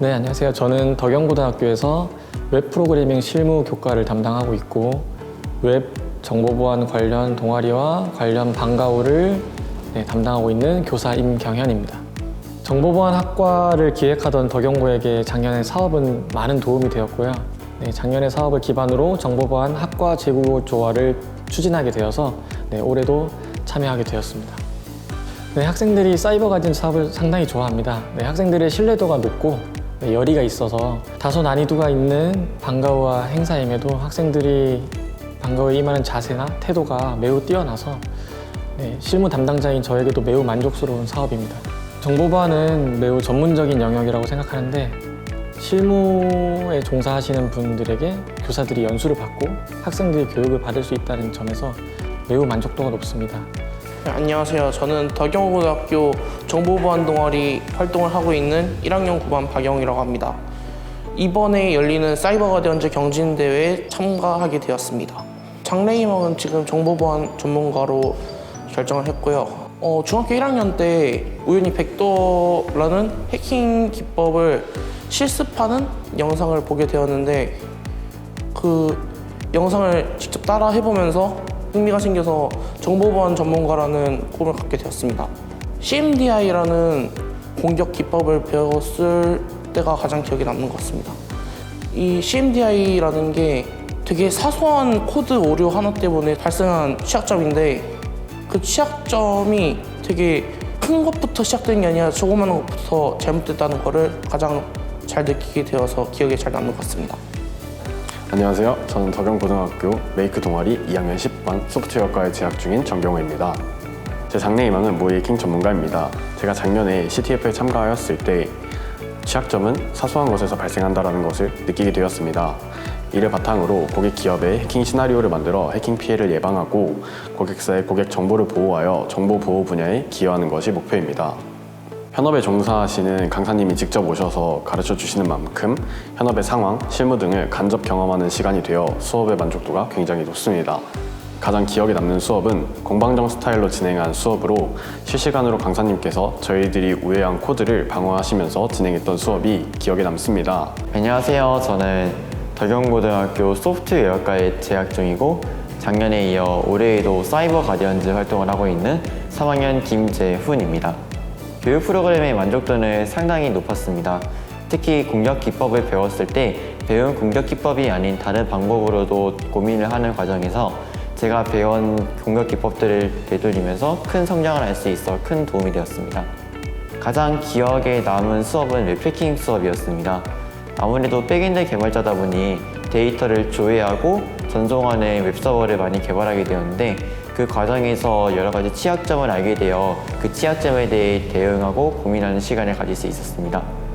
네, 안녕하세요. 저는 덕영고등학교에서 웹 프로그래밍 실무 교과를 담당하고 있고 웹 정보 보안 관련 동아리와 관련 방과후를 네, 담당하고 있는 교사 임경현입니다. 정보보안학과를 기획하던 덕영고에게 작년에 사업은 많은 도움이 되었고요. 네, 작년의 사업을 기반으로 정보보안 학과 재구 조화를 추진하게 되어서 네, 올해도 참여하게 되었습니다. 네, 학생들이 사이버 가든 사업을 상당히 좋아합니다. 네, 학생들의 신뢰도가 높고 네, 열의가 있어서 다소 난이도가 있는 방과후와 행사임에도 학생들이 방과후에 임하는 자세나 태도가 매우 뛰어나서 네, 실무 담당자인 저에게도 매우 만족스러운 사업입니다. 정보보안은 매우 전문적인 영역이라고 생각하는데 실무에 종사하시는 분들에게 교사들이 연수를 받고 학생들이 교육을 받을 수 있다는 점에서 매우 만족도가 높습니다. 네, 안녕하세요. 저는 덕영고등학교 정보보안 동아리 활동을 하고 있는 1학년 9반 박영이라고 합니다. 이번에 열리는 사이버 가디언즈 경진대회에 참가하게 되었습니다. 장래희망은 지금 정보보안 전문가로 결정을 했고요. 어, 중학교 1학년 때 우연히 백도라는 해킹 기법을 실습하는 영상을 보게 되었는데 그 영상을 직접 따라 해보면서 흥미가 생겨서 정보보안 전문가라는 꿈을 갖게 되었습니다. CMDI라는 공격 기법을 배웠을 때가 가장 기억에 남는 것 같습니다. 이 CMDI라는 게 되게 사소한 코드 오류 하나 때문에 발생한 취약점인데 그 취약점이 되게 큰 것부터 시작된 게 아니라 조그마한 것부터 잘못됐다는 거를 가장 잘 느끼게 되어서 기억에 잘 남는 것 같습니다. 안녕하세요. 저는 덕영고등학교 메이크 동아리 2학년 10반 소프트웨어과에 재학 중인 정경호입니다. 제 장래희망은 모의해킹 전문가입니다. 제가 작년에 CTF에 참가하였을 때 취약점은 사소한 것에서 발생한다는 것을 느끼게 되었습니다. 이를 바탕으로 고객 기업의 해킹 시나리오를 만들어 해킹 피해를 예방하고 고객사의 고객 정보를 보호하여 정보 보호 분야에 기여하는 것이 목표입니다. 현업에 종사하시는 강사님이 직접 오셔서 가르쳐 주시는 만큼 현업의 상황, 실무 등을 간접 경험하는 시간이 되어 수업의 만족도가 굉장히 높습니다. 가장 기억에 남는 수업은 공방정 스타일로 진행한 수업으로 실시간으로 강사님께서 저희들이 우회한 코드를 방어하시면서 진행했던 수업이 기억에 남습니다. 안녕하세요. 저는 덕영고등학교 소프트웨어과에 재학 중이고 작년에 이어 올해에도 사이버 가디언즈 활동을 하고 있는 3학년 김재훈입니다. 교육 프로그램의 만족도는 상당히 높았습니다. 특히 공격 기법을 배웠을 때 배운 공격 기법이 아닌 다른 방법으로도 고민을 하는 과정에서 제가 배운 공격 기법들을 되돌리면서 큰 성장을 할 수 있어 큰 도움이 되었습니다. 가장 기억에 남은 수업은 웹해킹 수업이었습니다. 아무래도 백엔드 개발자다 보니 데이터를 조회하고 전송하는 웹서버를 많이 개발하게 되었는데 그 과정에서 여러 가지 취약점을 알게 되어 그 취약점에 대해 대응하고 고민하는 시간을 가질 수 있었습니다.